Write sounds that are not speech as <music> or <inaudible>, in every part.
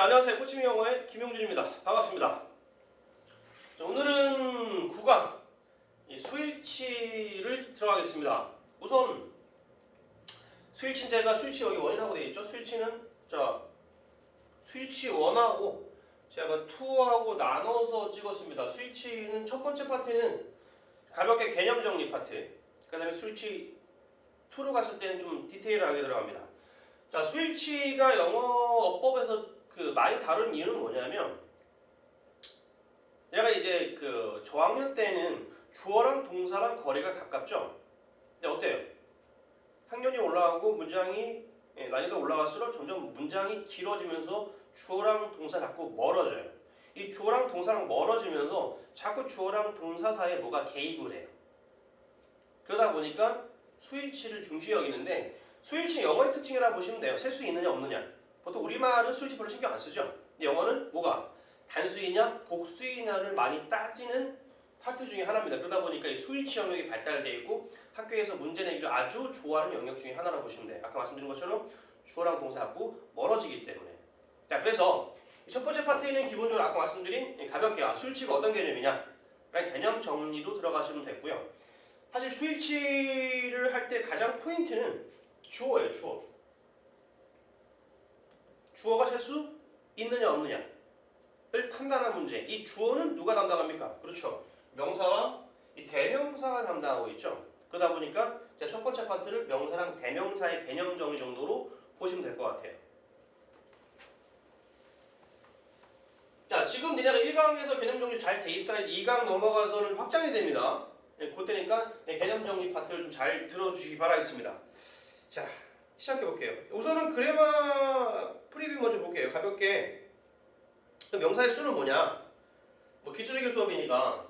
자, 안녕하세요. 코치미 영어의 김용준입니다. 반갑습니다. 자, 오늘은 구강 이 스위치를 들어가겠습니다. 우선 스위치는 제가 스위치 여기 원이라고 되어 있죠. 스위치는 자 스위치 원하고 제가 투하고 나눠서 찍었습니다. 스위치는 첫 번째 파트는 가볍게 개념 정리 파트. 그다음에 스위치 2로 갔을 때는 좀 디테일하게 들어갑니다. 자, 스위치가 영어 어법에서 그 많이 다룬 이유는 뭐냐면 내가 이제 그 저학년 때는 주어랑 동사랑 거리가 가깝죠. 근데 어때요? 학년이 올라가고 문장이 예, 난이도 올라갈수록 점점 문장이 길어지면서 주어랑 동사 자꾸 멀어져요. 이 주어랑 동사랑 멀어지면서 자꾸 주어랑 동사 사이에 뭐가 개입을 해요. 그러다 보니까 스위치를 중시 여기는데 스위치 영어의 특징이라 보시면 돼요. 셀 수 있느냐 없느냐. 보통 우리말은 스위치 별로 신경 안 쓰죠. 영어는 뭐가 단수이냐 복수이냐를 많이 따지는 파트 중에 하나입니다. 그러다 보니까 이 스위치 영역이 발달되어 있고 학교에서 문제 내기를 아주 좋아하는 영역 중에 하나라고 보시면 돼요. 아까 말씀드린 것처럼 주어랑 자꾸 멀어지기 때문에. 자, 그래서 이첫 번째 파트에는 기본적으로 아까 말씀드린 이 가볍게 아, 스위치가 어떤 개념이냐 라는 개념 정리로 들어가시면 되고요. 사실 스위치를 할 때 가장 포인트는 주어예요, 주어. 주어가 셀 수 있느냐 없느냐를 판단한 문제. 이 주어는 누가 담당합니까? 그렇죠. 명사와 이 대명사가 담당하고 있죠. 그러다 보니까 첫 번째 파트를 명사랑 대명사의 개념 정리 정도로 보시면 될 것 같아요. 자, 지금 니네가 1강에서 개념 정리 잘 돼 있어야지 2강 넘어가서는 확장이 됩니다. 네, 그때니까 네, 개념 정리 파트를 좀 잘 들어주시기 바라겠습니다. 자, 시작해 볼게요. 우선은 그래마 프리뷰 먼저 볼게요. 가볍게. 그 명사의 수는 뭐냐? 뭐 기초적인 수업이니까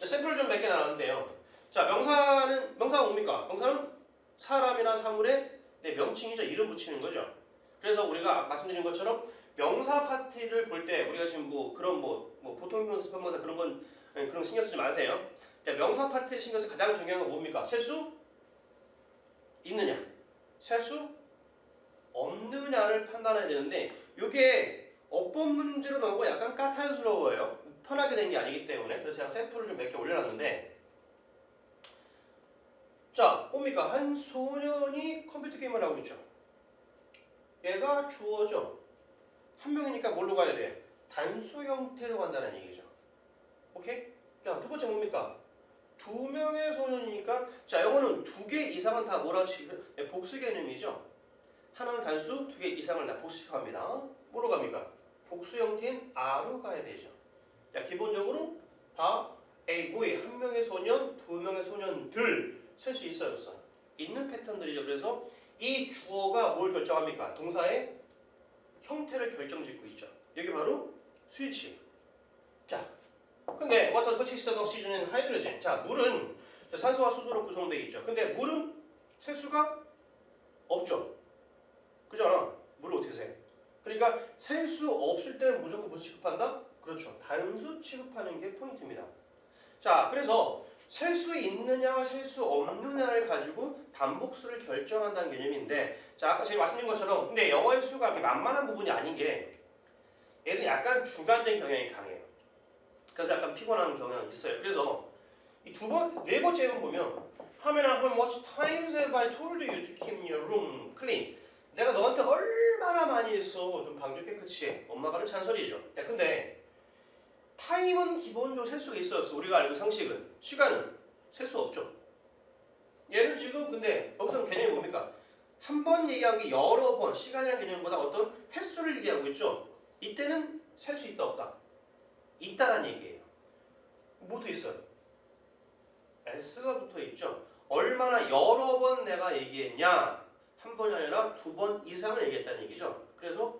자, 샘플 좀몇 개 나눴는데요. 자, 명사는 명사가 뭡니까? 명사는 사람이나 사물의 네, 명칭이죠. 이름 붙이는 거죠. 그래서 우리가 말씀드린 것처럼 명사 파트를 볼 때 우리가 지금 뭐 그런 뭐, 뭐 보통 명사, 편명사 그런 건 네, 그런 거 신경 쓰지 마세요. 자, 명사 파트에 신경 쓰 가장 중요한 건 뭡니까? 셀 수 있느냐? 셀 수 없느냐를 판단해야 되는데 이게 어법 문제로 거 약간 까탈스러워요. 편하게 된 게 아니기 때문에 그래서 제가 샘플을 좀 몇 개 올려놨는데 자 뭡니까 한 소년이 컴퓨터 게임을 하고 있죠. 얘가 주어죠. 한 명이니까 뭘로 가야 돼? 단수 형태로 간다는 얘기죠. 오케이? 자, 두 번째 뭡니까? 두 명의 소년이니까 자, 이거는 두 개 이상은 다 네, 복수 개념이죠. 하나는 단수, 두 개 이상을 다 복수합니다. 뭐로 갑니까? 복수 형태인 R로 가야 되죠. 자, 기본적으로 다 A boy 한 명의 소년, 두 명의 소년들 셀 수 있어요, 없어요? 있는 패턴들이죠. 그래서 이 주어가 뭘 결정합니까? 동사의 형태를 결정짓고 있죠. 여기 바로 스위치. 자, 근데 what does oxygen and hydrogen? 자, 물은 자, 산소와 수소로 구성되어 있죠. 근데 물은 셀 수가 없죠. 그잖아. 물을 어떻게 세? 그러니까 셀 수 없을 때는 무조건 무슨 취급한다? 그렇죠. 단수 취급하는 게 포인트입니다. 자, 그래서 셀 수 있느냐, 셀 수 없느냐를 가지고 단복수를 결정한다는 개념인데, 자, 아까 제가 말씀드린 것처럼, 근데 영어의 수가 만만한 부분이 아닌 게, 얘는 약간 주관적인 경향이 강해요. 그래서 약간 피곤한 경향이 있어요. 그래서 이 두 번, 네 번째 번 보면, 하면 한 much times have I told you to keep your room clean? 내가 너한테 얼마나 많이 했어. 좀 방좀 깨끗이 해. 엄마가 하는 잔소리죠. 야, 근데 타임은 기본적으로 셀 수가 있어요. 우리가 알고 상식은. 시간은 셀 수 없죠. 얘는 지금 근데 여기서 개념이 뭡니까? 한 번 얘기한 게 여러 번 시간이라는 개념보다 어떤 횟수를 얘기하고 있죠. 이때는 셀 수 있다 없다. 있다란 얘기예요. 뭐 붙어 있어요? S가 붙어 있죠. 얼마나 여러 번 내가 얘기했냐? 한 번이 아니라 두 번 이상을 얘기했다는 얘기죠. 그래서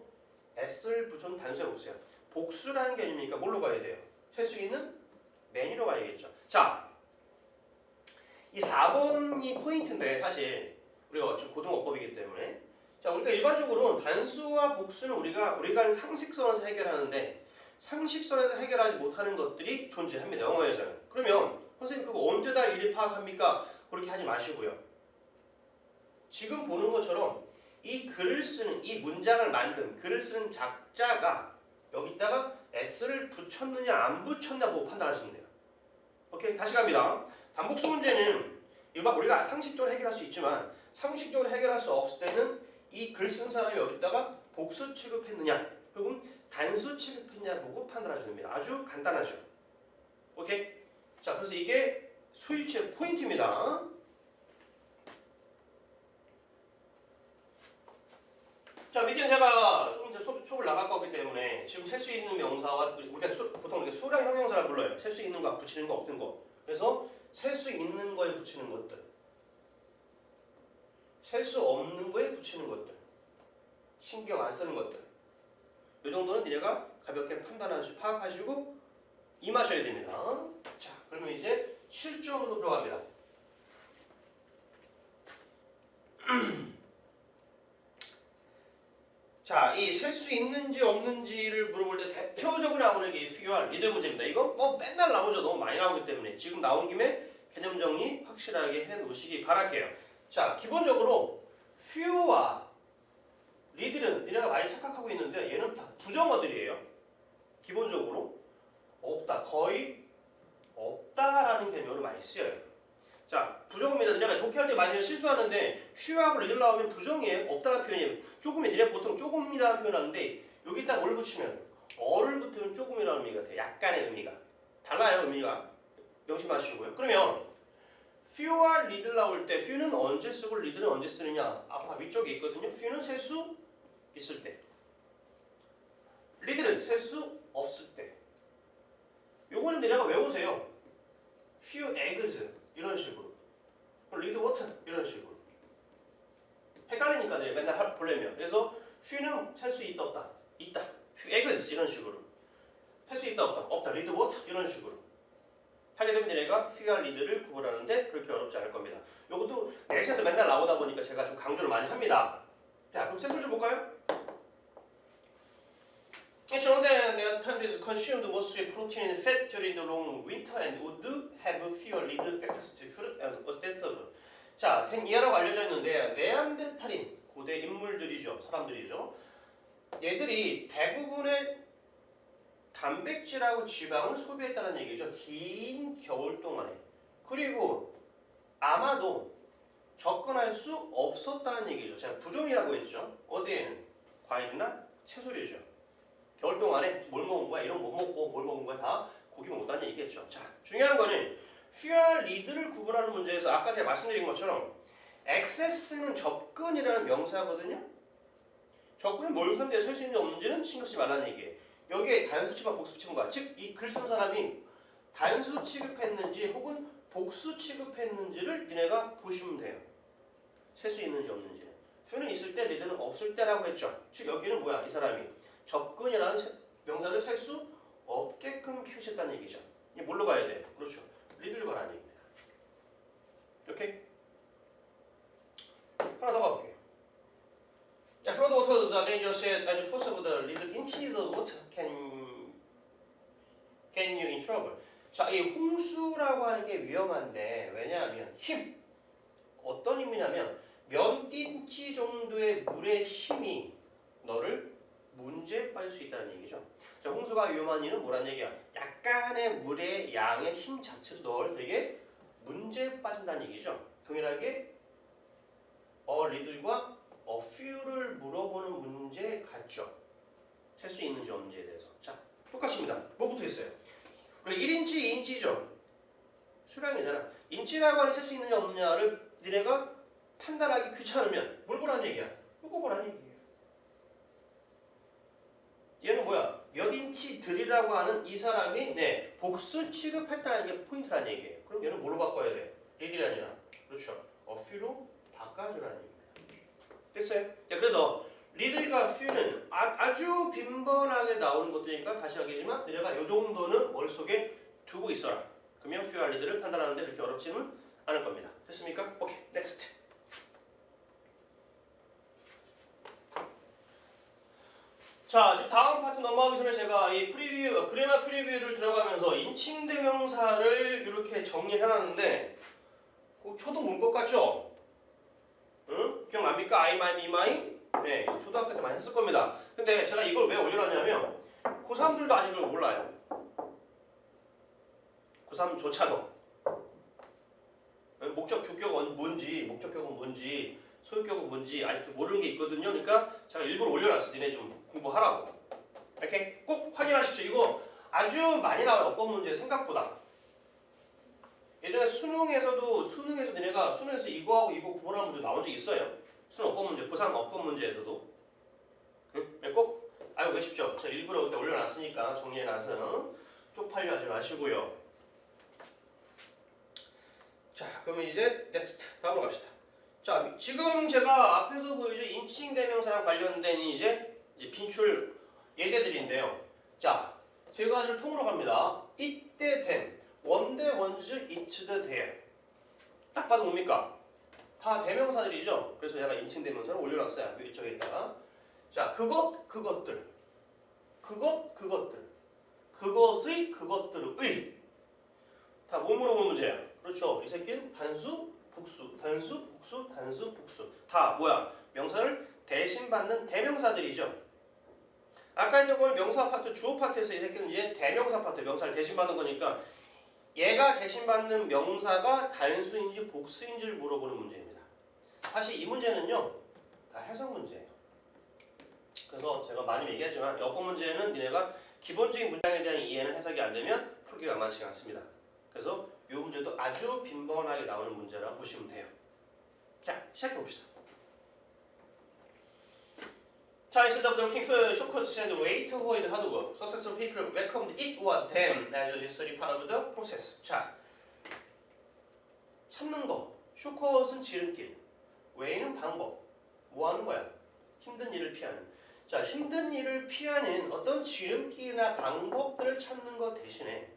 S를 붙여놓은 단수에 보세요. 복수라는 개념이니까 뭘로 가야 돼요? 셀 수 있는 매니로 가야겠죠. 자, 이 4번이 포인트인데 사실 우리가 지금 고등어법이기 때문에 자 우리가 일반적으로 단수와 복수는 우리가 우리가 상식선에서 해결하는데 상식선에서 해결하지 못하는 것들이 존재합니다. 영어에서는. 그러면 선생님 그거 언제 다 일일 파악합니까? 그렇게 하지 마시고요. 지금 보는 것처럼 이 글을 쓰는 이 문장을 만든 글을 쓰는 작자가 여기다가 s를 붙였느냐 안 붙였냐 보고 판단하시면 돼요. 오케이 다시 갑니다. 단복수 문제는 일반 우리가 상식적으로 해결할 수 있지만 상식적으로 해결할 수 없을 때는 이 글 쓴 사람이 여기다가 복수 취급했느냐 혹은 단수 취급했냐 보고 판단하셔야 됩니다. 아주 간단하죠. 오케이 자 그래서 이게 스위치 포인트입니다. 자 밑에 제가 조금 더 수업, 수업을 나갈 거기 때문에 지금 셀 수 있는 명사와 우리가 수, 보통 이렇게 수량 형용사를 불러요. 셀 수 있는 거 붙이는 거 없는 거. 그래서 셀 수 있는 거에 붙이는 것들. 셀 수 없는 거에 붙이는 것들. 신경 안 쓰는 것들. 이 정도는 니네가 가볍게 판단하시고 파악하시고 임하셔야 됩니다. 자, 그러면 이제 실전으로 들어갑니다. <clears throat> 자, 이 셀 수 있는지 없는지를 물어볼 때 대표적으로 나오는 게 fewer 리드 문제입니다. 이거 뭐 맨날 나오죠. 너무 많이 나오기 때문에 지금 나온 김에 개념 정리 확실하게 해 놓으시기 바랄게요. 자, 기본적으로 few와 리드는 니네가 많이 착각하고 있는데 얘는 다 부정어들이에요. 기본적으로 없다, 거의 없다라는 개념으로 많이 쓰여요. 자, 부정입니다. 니네가 독해할 때 많이 실수하는데 few하고 리드 나오면 부정이에요. 없다는 표현이에요. 조금이 니네 보통 조금이라는 표현하는데 여기다 뭘 붙이면 어를 붙으면 조금이라는 의미가 돼요. 약간의 의미가 달라요 의미가 명심하시고요. 그러면 few와 리드 나올 때 few는 언제 쓰고 리드는 언제 쓰느냐? 아까 위쪽에 있거든요. few는 셀수 있을 때, 리드는 셀수 없을 때. 요거는 내가 외우세요. few eggs 이런 식으로, 리드 water 이런 식으로. 헷갈리니까 내 맨날 할- 보려면. 그래서 few는 셀 수 있다 없다? 있다. few eggs 이런 식으로. 셀 수 있다 없다? 없다. read what 이런 식으로. 하게 되면 얘네가 few와 read를 구분하는데 그렇게 어렵지 않을 겁니다. 이것도 렉션에서 맨날 나오다 보니까 제가 좀 강조를 많이 합니다. 자 그럼 샘플 좀 볼까요? Shown that alternatives consumed mostly protein and fat during the long winter and would have fewer little access to fruit and vegetable. 자, 탱이하라고 알려져 있는데 네안데르탈인 고대 인물들이죠, 사람들이죠. 얘들이 대부분의 단백질하고 지방을 소비했다는 얘기죠. 긴 겨울 동안에. 그리고 아마도 접근할 수 없었다는 얘기죠. 제가 부종이라고 했죠. 어디에는 과일이나 채소류죠. 겨울 동안에 뭘 먹은 거야? 이런 거못 먹고 뭘 먹은 거야? 다 고기 먹었다는 얘기겠죠. 자, 중요한 거는 퓨어 리드를 구분하는 문제에서 아까 제가 말씀드린 것처럼 액세스는 접근이라는 명사거든요. 접근이 뭘 상대에 설수 있는지 없는지는 신경 쓰지 말라는 얘기예요. 여기에 단수 취급과 복수 취급과 즉 이 글 쓴 사람이 단수 취급했는지 혹은 복수 취급했는지를 니네가 보시면 돼요. 셀 수 있는지 없는지. 퓨는 있을 때 리드는 없을 때라고 했죠. 즉 여기는 뭐야? 이 사람이 접근이라는 세- 명사를 셀 수 없게끔 표시했다는 얘기죠. 이 뭘로 가야 돼? 그렇죠. 리드를 가라는 얘기입니다. 오케이? 하나 더 가볼게요. Yeah, flood waters are dangerous and the force of the little inches of water can get you in trouble. 자, 이 홍수라고 하는 게 위험한데 왜냐하면 힘 어떤 힘이냐면 몇 인치 정도의 물의 힘이 너를 문제에 빠질 수 있다는 얘기죠. 자, 홍수가 위험한 이유는 뭐란 얘기야? 약간의 물의 양의 힘 자체도 너를 되게 문제에 빠진다는 얘기죠. 동일하게 어 리들과 어 few를 물어보는 문제 같죠. 셀 수 있는지 없는지에 대해서. 자, 똑같습니다. 뭐부터 있어요? 우리 1인치, 2인치죠. 수량이잖아. 인치라고 하는 셀 수 있느냐 없느냐를 니네가 판단하기 귀찮으면 뭘 보라는 얘기야? 이거 보라는 얘기예요. 얘는 뭐야? 몇 인치 들이라고 하는 이 사람이 네 복수 취급했다는 게 포인트라는 얘기예요. 그럼 얘는 뭘로 바꿔야 돼? 리들이 아니라 그렇죠. 어퓨로 바꿔주라는 얘기입니다. 됐어요? 자, 그래서 리들과 퓨는 아, 주 빈번하게 나오는 것들이니까 다시 하겠지만 너네가 이 정도는 머릿속에 두고 있어라. 그러면 퓨와 리들을 판단하는데 그렇게 어렵지는 않을 겁니다. 됐습니까? 오케이, 넥스트. 자, 지금 다음 파트 넘어가기 전에 제가 이 프리뷰, 그래마 프리뷰를 들어가면서 인칭 대명사를 이렇게 정리해놨는데 그 초도 문것 같죠? 응? 기억납니까? I, my, me, my 네, 초등학교 때 많이 했을 겁니다. 근데 제가 이걸 왜 올려놨냐면 고3들도 아직 이걸 몰라요. 고3조차도 목적 주격은 뭔지, 목적격은 뭔지, 소유격은 뭔지 아직도 모르는 게 있거든요. 그러니까 제가 일부러 올려놨어. 니네 좀 공부하라고. 이렇게 꼭 확인하십시오. 이거 아주 많이 나와요. 어법 문제 생각보다. 예전에 수능에서도 수능에서 니네가 수능에서 이거하고 이거 구분하는 문제 나온 적 있어요. 수능 어법 문제, 고3 어법 문제에서도. 응? 네, 꼭 알고 계십시오. 제가 일부러 그때 올려놨으니까 정리해놔서 쪽팔려 하지 마시고요. 자, 그러면 이제 넥스트 다음으로 갑시다. 자, 지금 제가 앞에서 보여준 인칭 대명사랑 관련된 이제 이제 빈출 예제들인데요. 자, 세 가지를 통으로 갑니다. 이때 된, 원대 원즈 이츠드 대. 딱 봐도 뭡니까? 다 대명사들이죠. 그래서 제가 인칭 대명사를 올려놨어요. 이쪽에다가. 자, 그것, 그것들. 그것, 그것들. 그것의, 그것들의. 다뭐 물어보는 문제야? 그렇죠. 이 새끼는 단수, 복수, 단수, 복수, 단수, 복수. 다 뭐야? 명사를 대신 받는 대명사들이죠. 아까 이제 그 명사 파트, 주어 파트에서 이 새끼는 이제 대명사 파트, 명사를 대신 받는 거니까 얘가 대신 받는 명사가 단수인지 복수인지를 물어보는 문제입니다. 사실 이 문제는요, 다 해석 문제예요. 그래서 제가 많이 얘기하지만 여권 문제는 니네가 기본적인 문장에 대한 이해는 해석이 안 되면 풀기가 만만치가 않습니다. 그래서 이 문제도 아주 빈번하게 나오는 문제라고 보시면 돼요. 자, 시작해 봅시다. 자, way to avoid hard work, successful people welcomed it or them as a necessary part of the process. 자, 찾는 거, 쇼컷은 지름길, way는 방법, 뭐 하는 거야? 힘든 일을 피하는. 자, 힘든 일을 피하는 어떤 지름길이나 방법들을 찾는 것 대신에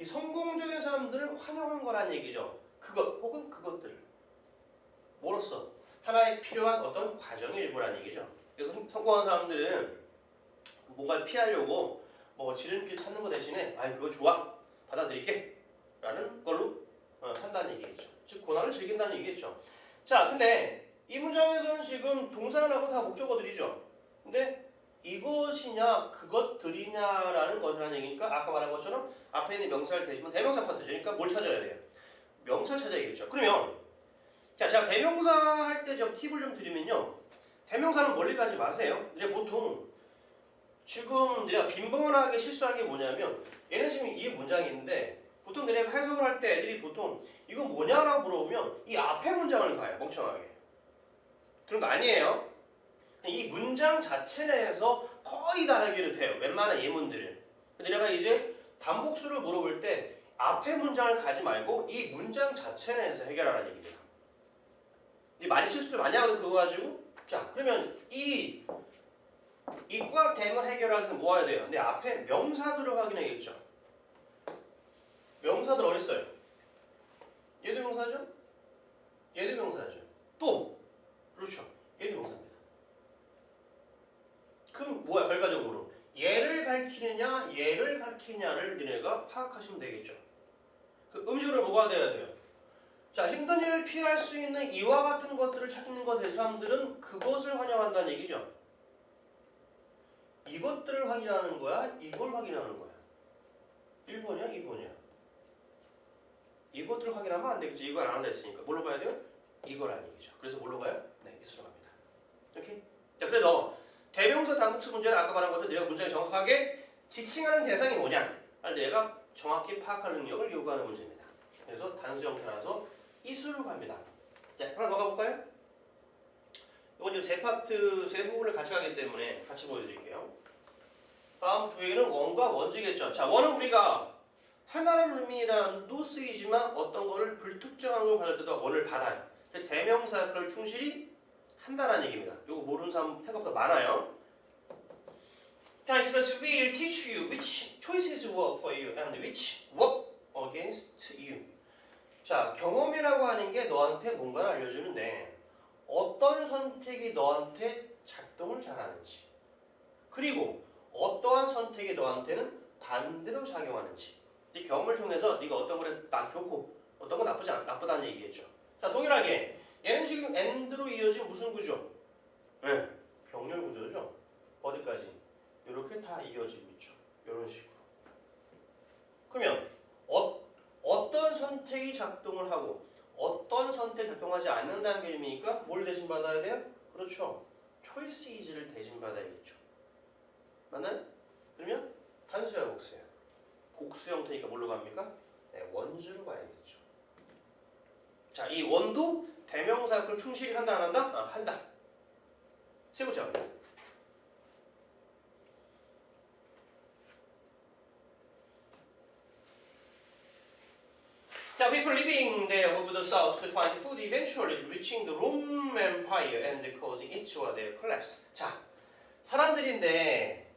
이 성공적인 사람들을 환영한 거란 얘기죠. 그것 혹은 그것들. 뭐로써 하나의 필요한 어떤 과정의 일부란 얘기죠. 그래서 성- 성공한 사람들은 뭔가를 피하려고 뭐 지름길 찾는 거 대신에 아 그거 좋아 받아들일게 라는 걸로 어, 한다는 얘기겠죠. 즉 고난을 즐긴다는 얘기겠죠. 자 근데 이 문장에서는 지금 동사하고 다 목적어들이죠. 근데 이것이냐 그것들이냐라는 것이라는 얘기니까 아까 말한 것처럼 앞에 있는 명사를 대시면 대명사 파트죠. 그러니까 뭘 찾아야 돼요? 명사를 찾아야겠죠. 그러면 자 제가 대명사 할 때 좀 팁을 좀 드리면요. 대명사는 멀리 가지 마세요. 근데 보통 지금 내가 빈번하게 실수하는 게 뭐냐면 얘는 지금 이 문장이 있는데 보통 내가 해석을 할 때 애들이 보통 이거 뭐냐라고 물어보면 이 앞에 문장을 가요. 멍청하게. 그런 거 아니에요. 이 문장 자체 내에서 거의 다 해결이 돼요. 웬만한 예문들은. 근데 내가 이제 단복수를 물어볼 때 앞에 문장을 가지 말고 이 문장 자체 내에서 해결하라는 얘기입니다. 이 많이 실수를 많이 하거든 그거 가지고. 자 그러면 이 이과 댐을 해결하기 위해서 뭐 해야 돼요? 내 앞에 명사들을 확인해야겠죠. 명사들 어디 있어요? 얘도 명사죠? 얘도 명사죠. 또 그렇죠. 얘도 명사입니다. 그럼 뭐야 결과적으로 얘를 밝히느냐 얘를 밝히냐를 니네가 파악하시면 되겠죠. 그 음식으로 뭐가 돼야 돼요? 자 힘든 일을 피할 수 있는 이와 같은 것들을 찾는 것에 사람들은 그것을 환영한다는 얘기죠. 이것들을 확인하는 거야? 이걸 확인하는 거야? 1번이야? 2번이야? 이것들을 확인하면 안 되겠지. 이걸 안 한다 했으니까. 뭘로 가야 돼요? 이거라는 얘기죠. 그래서 뭘로 가요? 네, 이수로 갑니다. 오케이? 자, 그래서 대명사 단국수 문제는 아까 말한 것처럼 내가 문장이 정확하게 지칭하는 대상이 뭐냐? 아니, 내가 정확히 파악할 능력을 요구하는 문제입니다. 그래서 단수 형태라서 이수로 갑니다. 자, 하나 더 가볼까요? 이건 지금 세 파트, 세 부분을 같이 가기 때문에 같이 보여드릴게요. 다음 두 개는 원과 원지겠죠. 자, 원은 우리가 하나의 의미란도 쓰이지만 어떤 거를 불특정한 걸 받을 때도 원을 받아요. 대명사 역할을 충실히 한다는 얘기입니다. 이거 사람 생각보다 많아요. 자, express will teach you which choices work for you and which work against you. 자, 경험이라고 하는 게 너한테 뭔가를 알려주는데 어떤 선택이 너한테 작동을 잘하는지 그리고 어떠한 선택이 너한테는 반대로 작용하는지 이 경험을 통해서 네가 어떤 걸 해서 난 좋고 어떤 건 나쁘지 않, 나쁘다는 얘기겠죠. 자 동일하게 얘는 지금 and로 이어진 무슨 구조? 네. 병렬 구조죠. 어디까지? 이렇게 다 이어지고 있죠. 이런 식으로. 그러면 어, 어떤 선택이 작동을 하고 어떤 선택이 작동하지 않는다는 개념이니까 뭘 대신 받아야 돼요? 그렇죠. 초이스 이즈를 대신 받아야겠죠. 맞나요? 그러면 단수야 복수야. 복수 형태니까 뭘로 갑니까? 네, 원주로 가야겠죠. 자, 이 원도 대명사 그 충실히 한다 안 한다? 아, 한다. 갑니다. 자, people living there the south could find food eventually reaching the Roman Empire and causing its or their collapse. 자, 사람들인데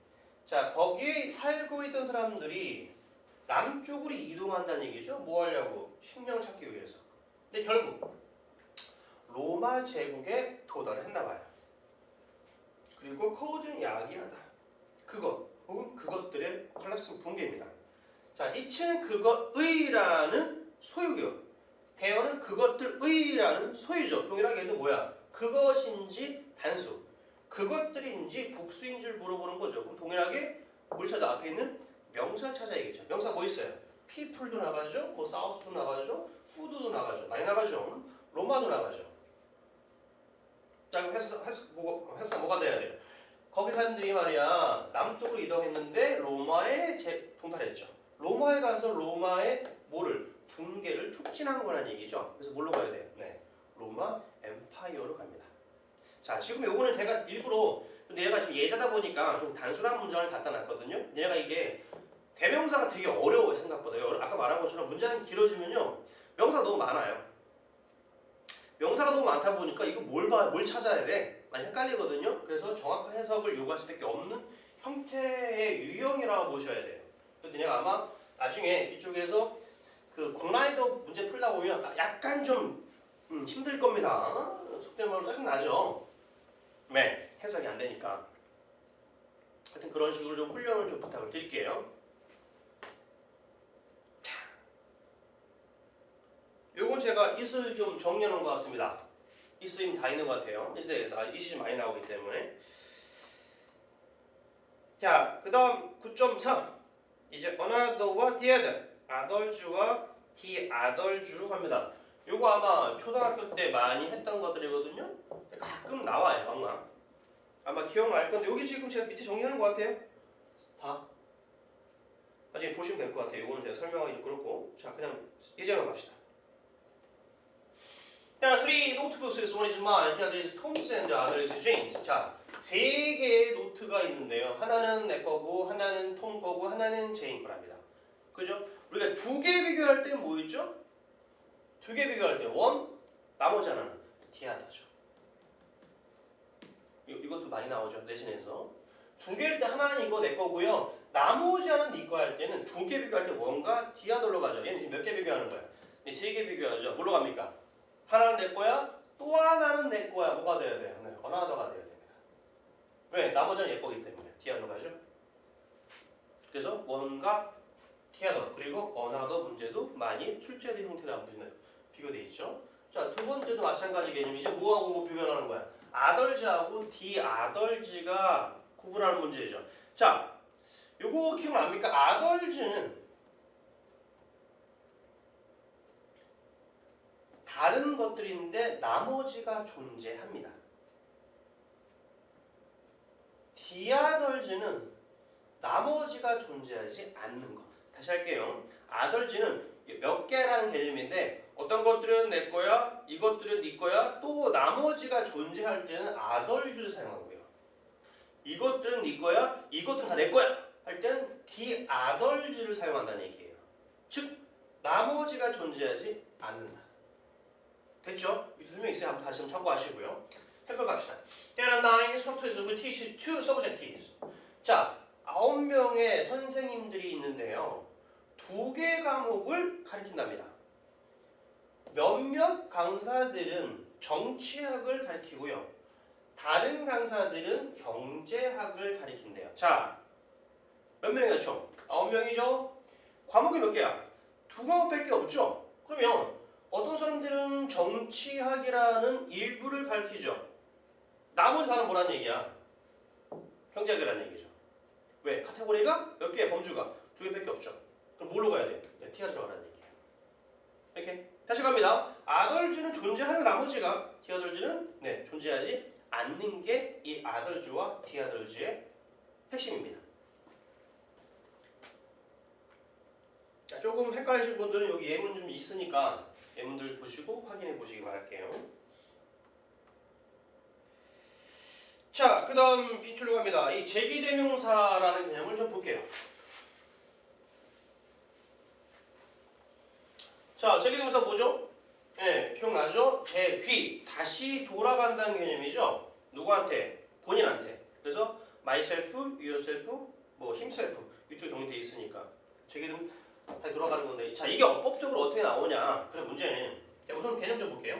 자, 거기에 살고 있던 사람들이 남쪽으로 이동한다는 얘기죠. 뭐 하려고? 식량 찾기 위해서. 근데 결국 로마 제국에 도달을 했나 봐요. 그리고 커진 야기하다. 그것 혹은 그것들의 콜랩스 붕괴입니다. 자, 이치는 그것의라는 소유격. 대어는 그것들의라는 소유죠. 동일하게 해도 뭐야? 그것인지 단수. 그것들인지 복수인지를 물어보는 거죠. 그럼 동일하게 뭘 찾아? 앞에 있는 명사 찾아야겠죠. 명사 뭐 있어요? people도 나가죠. 뭐 south도 나가죠. food도 나가죠. 많이 나가죠. 로마도 나가죠. 자, 이거 해서 해서 뭐 해서 뭐가 돼야 돼요? 거기 사람들이 말이야 남쪽으로 이동했는데 로마에 제, 동탈했죠. 로마에 가서 로마의 뭐를 붕괴를 촉진한 거란 얘기죠. 그래서 뭘로 가야 돼요? 네, 로마 엠파이어로 갑니다. 자, 지금 요거는 제가 일부러 얘가 지금 예자다 보니까 좀 단순한 문장을 갖다 놨거든요. 얘가 이게 대명사가 되게 어려워요 생각보다. 아까 말한 것처럼 문장이 길어지면요 명사가 너무 많아요. 명사가 너무 많다 보니까 이거 뭘, 봐, 뭘 찾아야 돼? 많이 헷갈리거든요. 그래서 정확한 해석을 요구할 수밖에 없는 형태의 유형이라고 보셔야 돼요. 그래서 내가 아마 나중에 뒤쪽에서 그 공라이더 문제 풀다 보면 약간 좀 음, 힘들 겁니다. 속된 말로 짜증 나죠. 네, 해석이 안 되니까. 하여튼 그런 식으로 좀 훈련을 좀 부탁을 드릴게요. 요건 이슬 좀 놓은 것 같습니다. 이슬이 다 있는 것 같아요. 이슬에서 아, 이슬이 많이 나오기 때문에. 자, 그 다음 9.3. 이제 어나더와 디에드. 아덜주와 디아덜주 갑니다. 요거 아마 초등학교 때 많이 했던 것들이거든요. 가끔 나와요, 아마. 아마 기억날 건데 여기 지금 제가 밑에 정리하는 것 같아요. 다. 나중에 보시면 될 것 같아요. 이거는 제가 설명하기 좀 그렇고. 자, 그냥 예제만 갑시다. 자, three notebooks. One is mine. The other is Tom's and the other is James. 자, 세 개의 노트가 있는데요. 하나는 내 거고, 하나는 톰 거고, 하나는 제인 거랍니다. 그죠? 우리가 두 개 비교할 때뭐 있죠? 두 개 비교할 때 원, 나머지 하나는 디아더죠. 이- 이것도 많이 나오죠 내신에서 두 개일 때 하나는 이거 내 거고요 나머지 하나는 네 거 할 때는 두 개 비교할 때 뭔가 디아돌로 가죠 얘는 지금 몇 개 비교하는 거야 네 세개 비교하죠 뭘로 갑니까 하나는 내 거야? 또 하나는 내 거야. 뭐가 돼야 돼요 네, 어나더가 돼야 됩니다 왜? 나머지는 얘 거기 때문에. 디아돌 가죠. 그래서 뭔가 디아돌 그리고 어나더 문제도 많이 출제된 형태로 문제는 비교돼 있죠? 자 두 번째도 마찬가지 개념이죠 뭐하고 뭐 비교하는 거야? 아덜즈하고 디아덜즈가 구분하는 문제죠. 자, 요거 기억납니까? 아덜즈는 다른 것들인데 나머지가 존재합니다. 디아덜즈는 나머지가 존재하지 않는 것. 다시 할게요. 아덜즈는 몇 개라는 개념인데 어떤 것들은 내 거야, 이것들은 네 거야, 또 나머지가 존재할 때는 아덜즈를 사용하고요. 이것들은 네 거야, 이것들은 다 내 거야 할 때는 디아덜즈를 사용한다는 얘기예요. 즉 나머지가 존재하지 않는다. 됐죠? 이 설명 있어요. 한번 다시 한번 참고하시고요. 해볼 갑시다. There are nine instructors who teach two subjects. 자, 아홉 명의 선생님들이 있는데요. 두 개 과목을 가르친답니다. 몇몇 강사들은 정치학을 가르치고요. 다른 강사들은 경제학을 가르친대요. 자, 몇 명이야 총? 아홉 명이죠? 과목이 몇 개야? 두 과목밖에 없죠? 그러면 어떤 사람들은 정치학이라는 일부를 가르치죠. 나머지 사람 뭐란 얘기야? 경제학이라는 얘기죠. 왜? 카테고리가 몇 개야? 범주가 두 개밖에 없죠. 그럼 뭘로 가야 돼? 네, T가 들어가라는 얘기예요. 이렇게 다시 갑니다. 아덜즈는 존재하는 나머지가 디아덜즈는 네 존재하지 않는 게 이 아덜즈와 디아덜즈의 핵심입니다. 자, 조금 헷갈리신 분들은 여기 예문 좀 있으니까 예문들 보시고 확인해 보시기 바랄게요. 자, 그 다음 빗줄로 갑니다. 이 제기대명사라는 개념을 좀 볼게요. 자, 제기대명사 뭐죠? 예, 기억나죠? 제 귀, 다시 돌아간다는 개념이죠. 누구한테? 본인한테. 그래서 myself, yourself, 뭐 himself 이쪽 정리돼 있으니까 제기dem 다시 돌아가는 건데 자 이게 어법적으로 어떻게 나오냐? 그래 문제는 자, 우선 개념 좀 볼게요.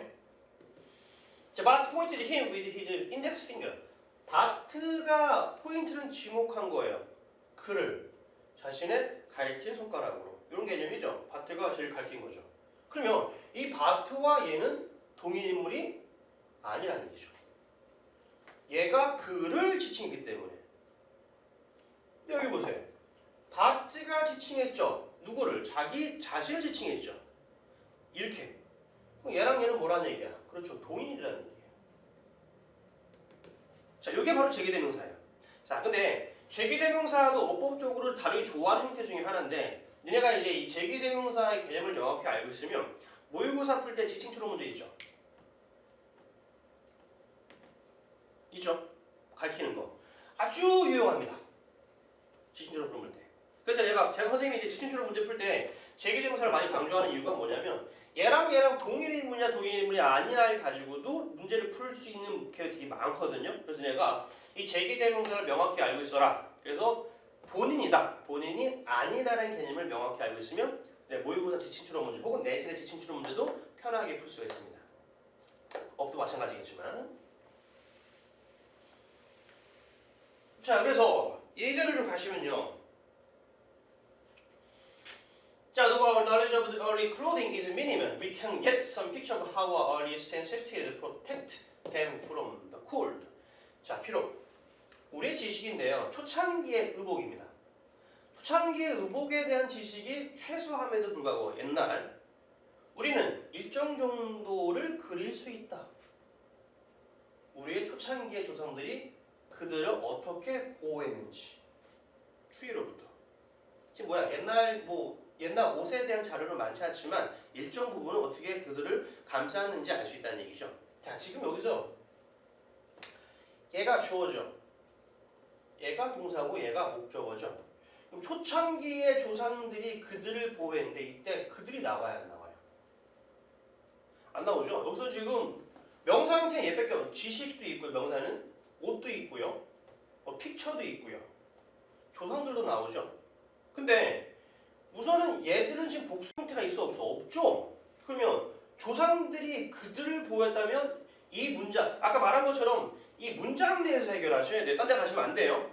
자, Bart pointed him with his index finger. 바트가 포인트는 지목한 거예요. 그를 자신의 가리킨 손가락으로 이런 개념이죠. 바트가 제일 가리킨 거죠. 그러면 이 바트와 얘는 동일 인물이 아니라는 얘기죠. 얘가 그를 지칭했기 때문에 여기 보세요. 바트가 지칭했죠. 누구를? 자기 자신을 지칭했죠. 이렇게. 그럼 얘랑 얘는 뭐라는 얘기야? 그렇죠. 동일이라는 얘기예요. 자, 이게 바로 제기대명사예요. 자, 근데 제기대명사도 어법적으로 다루기 좋아하는 형태 중에 하나인데 너네가 이제 이 제기대명사의 개념을 정확히 알고 있으면 모의고사 풀 때 지칭추론 문제 있죠. 있죠. 가르치는 거 아주 유용합니다. 지칭추론 풀 때. 그래서 내가 제가 선생님이 이제 지칭추론 문제 풀때 제기대명사를 많이 강조하는 이유가 뭐냐면 얘랑 얘랑 동일 인물이냐 동일 인물이 아니냐를 가지고도 문제를 풀 수 있는 계획이 많거든요. 그래서 내가 이 제기대명사를 명확히 알고 있어라. 그래서 본인이다, 본인이 아니다라는 개념을 명확히 알고 있으면 네, 모의고사 지칭추론 문제 혹은 내신의 지칭추론 문제도 편하게 풀 수가 있습니다. 업도 마찬가지겠지만. 자, 그래서 예제를 좀 가시면요. 자, the knowledge of the early clothing is minimum. We can get some picture of how our early ancestors protect them from the cold. 자, 비록 우리의 지식인데요. 초창기의 의복입니다. 초창기의 의복에 대한 지식이 최소함에도 불구하고 옛날 우리는 일정 정도를 그릴 수 있다. 우리의 초창기의 조상들이 그들을 어떻게 보호했는지 추위로부터. 지금 뭐야? 옛날 뭐 옛날 옷에 대한 자료는 많지 않지만 일정 부분은 어떻게 그들을 감싸는지 알 수 있다는 얘기죠. 자, 지금 여기서 얘가 주어죠. 얘가 동사고 얘가 목적어죠. 그럼 초창기의 조상들이 그들을 보호했는데 이때 그들이 나와야 안 나와요? 안 나오죠. 여기서 지금 명사 형태는 얘밖에 없. 지식도 있고요. 명사는 옷도 있고요. 어, 픽처도 있고요. 조상들도 나오죠. 근데 우선은 얘들은 지금 복수 형태가 있어 없어? 없죠. 그러면 조상들이 그들을 보호했다면 이 문장 아까 말한 것처럼 이 문장 내에서 해결하셔야 돼요. 딴 데 가시면 안 돼요.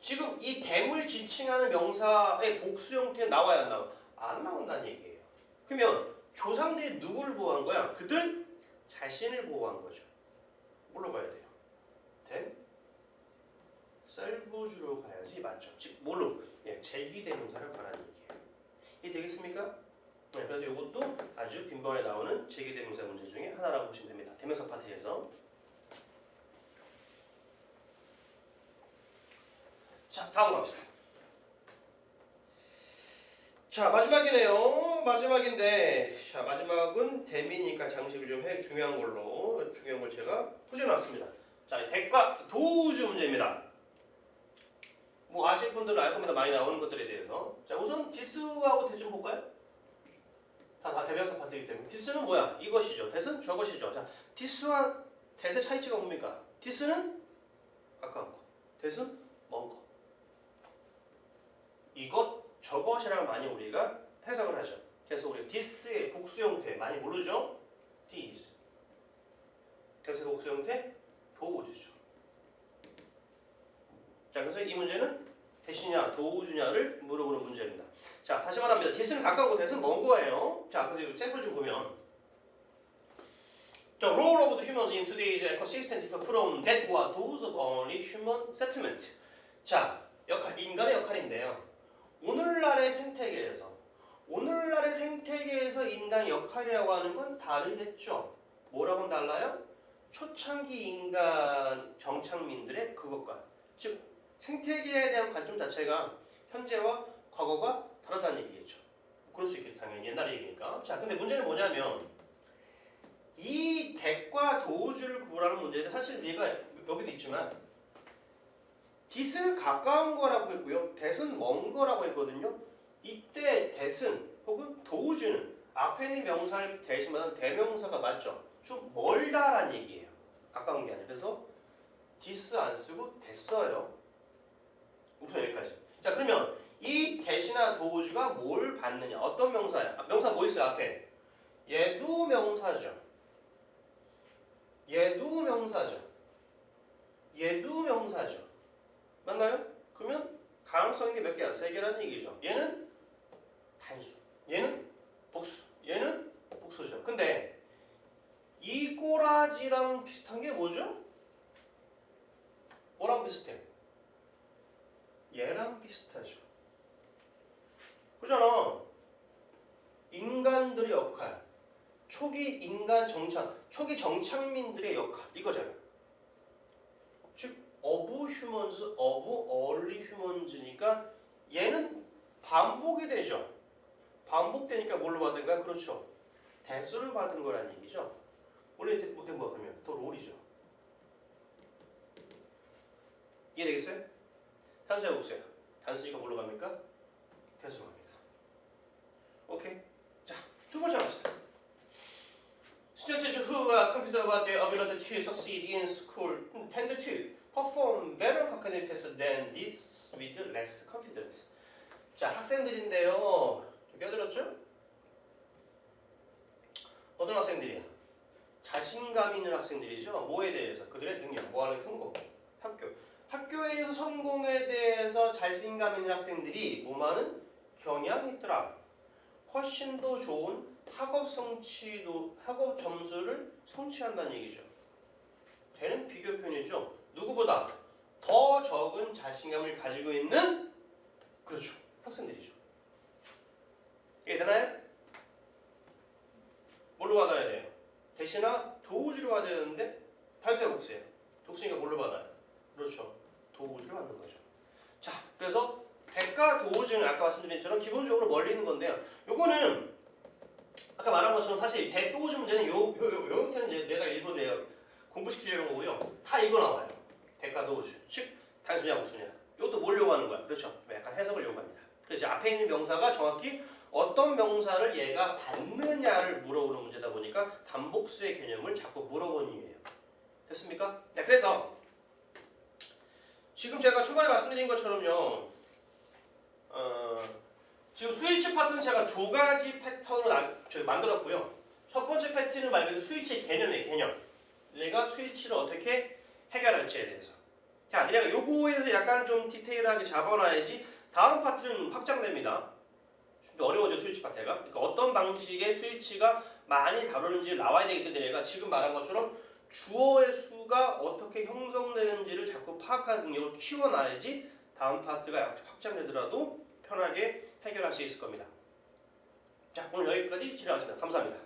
지금 이 댐을 지칭하는 명사의 복수 형태는 나와야 안 나와? 안 나온다는 얘기예요. 그러면 조상들이 누구를 보호한 거야? 그들 자신을 보호한 거죠. 뭘로 가야 돼요? 댐? 셀브주로 가야지 맞죠? 즉 뭘로? 예, 제기대명사를 말하는 얘기예요. 이해 되겠습니까? 네, 그래서 이것도 아주 빈번에 나오는 제기대명사 문제 중에 하나라고 보시면 됩니다. 대명사 파트에서. 자, 다음 갑시다. 자, 마지막이네요. 마지막인데, 자, 마지막은 대미니까 장식을 좀 해, 중요한 걸로, 중요한 걸 제가 포장해놨습니다. 자, 대과 도우주 문제입니다. 뭐 아실 분들은 알 겁니다. 많이 나오는 것들에 대해서. 자, 우선 디스하고 대좀 볼까요? 다, 다 대명사 파트이기 때문에. 디스는 뭐야? 이것이죠. 대는 저것이죠. 자, 디스와 대의 차이치가 뭡니까? 디스는 가까운 거. 대는 먼 거. 이것, 저것이랑 많이 우리가 해석을 하죠. 그래서 우리 디스의 복수 형태 많이 모르죠? these. 대의 복수 형태 도우주죠. 자, 그래서 이 문제는 대시냐 도우주냐를 물어보는 문제입니다. 자, 다시 말합니다. 디스는 가까우고 대스는 먼 거예요. 자, 그리고 샘플 좀 보면 The role of the humans in today's ecosystem differ from that was those of early human settlement. 자, 역할, 인간의 역할인데요. 오늘날의 생태계에서 오늘날의 생태계에서 인간의 역할이라고 하는 건 다르겠죠. 뭐라고는 달라요? 초창기 인간 정착민들의 그것과 즉 생태계에 대한 관점 자체가 현재와 과거가 다르다는 얘기겠죠. 그럴 수 있겠죠. 당연히 옛날 얘기니까. 자, 근데 문제는 뭐냐면 이 덱과 도우주를 구분하는 문제는 사실 얘가 여기도 있지만 딧은 가까운 거라고 했고요. 댓은 먼 거라고 했거든요. 이때 댓은 혹은 도우주는 앞에 있는 명사를 대신하는 대명사가 맞죠. 좀 멀다란 얘기예요. 가까운 게 아니라. 그래서 디스 안 쓰고 됐어요. 우선 여기까지. 자 그러면 이 대시나 도우주가 뭘 받느냐? 어떤 명사야? 아, 명사 뭐 있어요 앞에? 얘도 명사죠. 얘도 명사죠. 얘도 명사죠. 맞나요? 그러면 가능성이 몇 개야? 세 개라는 얘기죠. 얘는 단수, 얘는 복수, 얘는 복수죠. 근데 이 꼬라지랑 비슷한 게 뭐죠? 뭐랑 비슷해? 비슷하죠. 그잖아. 인간들의 역할, 초기 인간 정착, 초기 정착민들의 역할 이거잖아. 즉, of humans, of early humans니까 얘는 반복이 되죠. 반복되니까 뭘로 받은가? 그렇죠. 대수를 받은 거라는 얘기죠. 원래 못된 거 그러면 더 롤이죠. 이해되겠어요? 단수 해보세요. 단수니까 뭘로 갑니까? 대수로 갑니다. 오케이. 자, 두 번째 갑시다. Students who are confident about their ability to succeed in school tend to perform better academic tests than these with less confidence. 자, 학생들인데요. 껴들었죠? 어떤 학생들이야? 자신감 있는 학생들이죠. 뭐에 대해서? 그들의 능력, 뭐하는 성공, 학교. 학교에서 성공에 대해서 자신감 있는 학생들이 뭐하는 경향이 있더라. 훨씬 더 좋은 학업 성취도, 학업 점수를 성취한다는 얘기죠. 되는 비교 표현이죠. 누구보다 더 적은 자신감을 가지고 있는 그렇죠. 학생들이죠. 이해 되나요? 뭘로 받아야 돼요? 대신아 도우주를 받아야 되는데 단수의 복수예요. 독수니까 뭘로 받아요? 그렇죠. 도우주를 받는 거죠. 자, 그래서 대가 도우주는 아까 말씀드린 것처럼 기본적으로 멀리 있는 건데요. 요거는 아까 말한 것처럼 사실 대 도우주 문제는 요, 요, 요, 요 형태는 이제 내가 일부러 내가 공부시키려는 거고요. 다 이거 나와요. 대가 도우주. 즉 단수냐 복수냐. 이것도 뭘 요구하는 거야. 그렇죠. 약간 해석을 요구합니다. 그래서 앞에 있는 명사가 정확히 어떤 명사를 얘가 받느냐를 물어보는 문제다 보니까 단복수의 개념을 자꾸 물어보는 이유예요. 됐습니까? 네, 그래서 지금 제가 초반에 말씀드린 것처럼요. 어, 지금 스위치 파트는 제가 두 가지 패턴으로 나, 저, 만들었고요. 첫 번째 패턴은 말 그대로 스위치 개념이에요. 개념. 내가 스위치를 어떻게 해결할지에 대해서. 자, 내가 요거에 대해서 약간 좀 디테일하게 잡아놔야지 다음 파트는 확장됩니다. 좀 어려워져 스위치 파트가. 그러니까 어떤 방식의 스위치가 많이 다루는지 나와야 되기 때문에 내가 지금 말한 것처럼 주어의 수가 어떻게 형성되는지를 자꾸 파악하는 능력을 키워놔야지 다음 파트가 확장되더라도 편하게 해결할 수 있을 겁니다. 자, 오늘 여기까지 진행하겠습니다. 감사합니다.